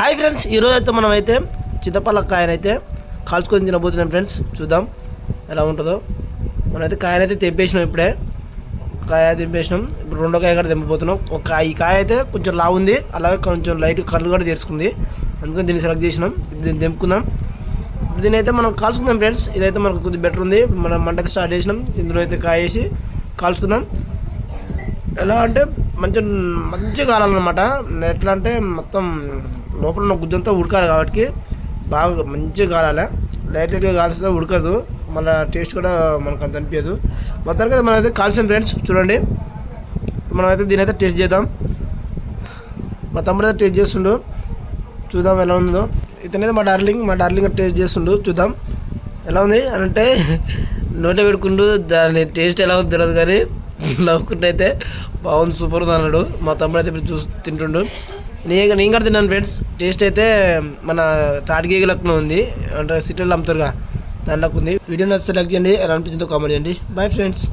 Hi friends ఈరోజు అయితే మనం అయితే చింతపల్ల కాయనైతే కాల్చుకొని తినబోతున్నాం ఫ్రెండ్స్ చూద్దాం ఎలా ఉంటుందో. మనమైతే కాయనైతే తెంపేసినాం ఇప్పుడే. కాయ తెంపేసినాం. ఇప్పుడు రెండో కాయ కూడా తెంపబోతున్నాం. ఒక ఈ కాయ అయితే కొంచెం లావు ఉంది. అలాగే కొంచెం లైట్ కళ్ళు కూడా తెరుచుకుంది. అందుకని దీన్ని సెలెక్ట్ చేసినాం. ఇప్పుడు దీన్ని తెంపుకుందాం. ఇప్పుడు దీని అయితే మనం కాల్చుకుందాం ఫ్రెండ్స్ ఇదైతే మనకు కొద్దిగా బెటర్ ఉంది. మనం మంట అయితే స్టార్ట్ చేసినాం. ఇందులో అయితే కాయ వేసి కాల్చుకుందాం. ఎలా అంటే మంచి మంచిగా కాలాలన్నమాట ఎట్లా అంటే మొత్తం లోపల ఉన్న గుజ్జంతా ఉడకాలి కాబట్టి బాగా మంచిగా కాలాలి లైట్ లైట్గా కాల్స్తే ఉడకదు. మన టేస్ట్ కూడా మనకు అంత అనిపించదు. మొత్తానికి అయితే మనమైతే అయితే కాల్చిన ఫ్రెండ్స్ చూడండి. మనమైతే దీని అయితే టేస్ట్ చేద్దాం. మా తమ్ముడు అయితే టేస్ట్ చేస్తుండు. చూద్దాం ఎలా ఉందో. ఇతనైతే మా డార్లింగ్ మా డార్లింగ్ టేస్ట్ చేస్తుండు. చూద్దాం. ఎలా ఉంది? అని అంటే నోట పెట్టుకుంటూ దాని టేస్ట్ ఎలా ఉంది తెలియదు కానీ నవ్వుకుంటే అయితే బాగుంది సూపర్ అన్నాడు మా తమ్ముడు అయితే ఇప్పుడు చూసి తింటుండు. నేను నేను కూడా తిన్నాను ఫ్రెండ్స్. టేస్ట్ అయితే మన తాటిగేగి లెక్కన ఉంది. అంటే సిటీలో అమ్ముతారుగా. దాని లెక్క ఉంది. వీడియో నచ్చితే లైక్ చేయండి. ఎలా అనిపించిందో కామెంట్ చేయండి. Bye friends.